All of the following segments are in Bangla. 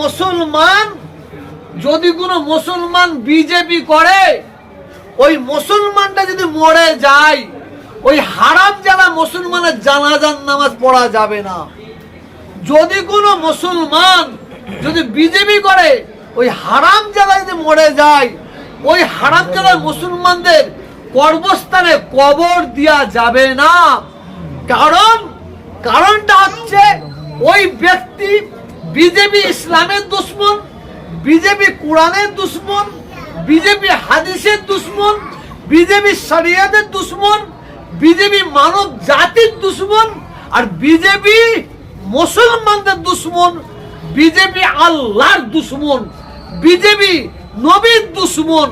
মুসলমান, যদি কোনো মুসলমান বিজেপি করে, ওই মুসলমানটা যদি মরে যায়, ওই হারাম যারা মুসলমানের জানাজান নামাজ পড়া যাবে না। যদি কোনো মুসলমান যদি বিজেপি করে, ওই হারাম যারা যদি মরে যায়, ওই হারাম যারা মুসলমানদের কর্মস্থানে কবর দেওয়া যাবে না। কারণ, কারণটা হচ্ছে ওই ব্যক্তি বিজেপি ইসলামের দুশ্মন, বিজেপি কোরআনের দুশ্মন, বিজেপি হাদিসের দুশ্মন, বিজেপি শরিয়াতের দুশ্মন, বিজেপি মানব জাতির দুশ্মন, আর বিজেপি মুসলমানদের দুশ্মন, বিজেপি আল্লাহর দুশ্মন, বিজেপি নবীর দুশ্মন,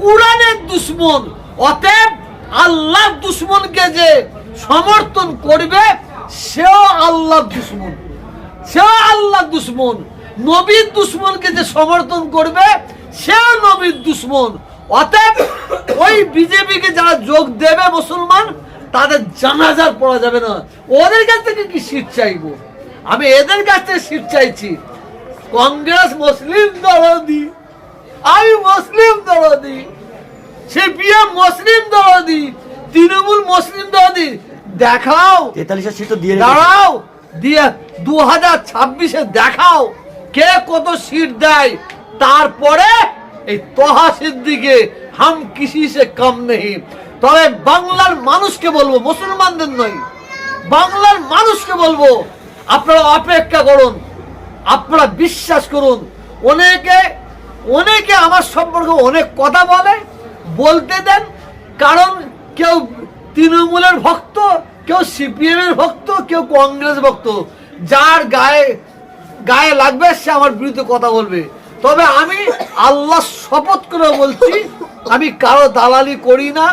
কোরআনের দুশ্মন। অতএব আল্লাহর দুশ্মনকে যে সমর্থন করবে, সেও আল্লাহর দুশ্মন। সেও আল্লাহ দুশ্মন নবীর দুশ্মনকে যে সমর্থন করবে সেও নবীর দুশ্মন। অতএব ওই বিজেপিকে যারা যোগ দেবে মুসলমান তাদের জানাজার পড়া যাবে না। ওদের কাছ থেকে কি সিট চাইব? আমি এদের কাছ থেকে সিট চাইছি। কংগ্রেস মুসলিম দরদি আমি মুসলিম দরদি সিপিএম মুসলিম দরদি তৃণমূল মুসলিম দরদি দেখাও। তেতাল্লিশের সিট তো দিয়ে দাঁড়াও। দিয়ে দু হাজার ছাব্বিশে দেখাও কে কত সিট দেয়। তারপরে এই তহা সিদ্দিকে হাম কিসি সে কম নেই তবে বাংলার মানুষকে বলব, মুসলমানদের নয়, বাংলার মানুষকে বলব, আপনারা অপেক্ষা করুন, আপনারা বিশ্বাস করুন। অনেকে অনেকে আমার সম্পর্কে অনেক কথা বলে, বলতে দেন, কারণ কেউ তৃণমূলের ভক্ত কেউ সিপিএম এর ভক্ত, কেউ কংগ্রেস ভক্ত। যার গায়ে গায়ে লাগবে, সে আমার বিরুদ্ধে কথা বলবে। তবে আমি আল্লাহ শপথ করে বলছি, আমি কারও দালালি করি না।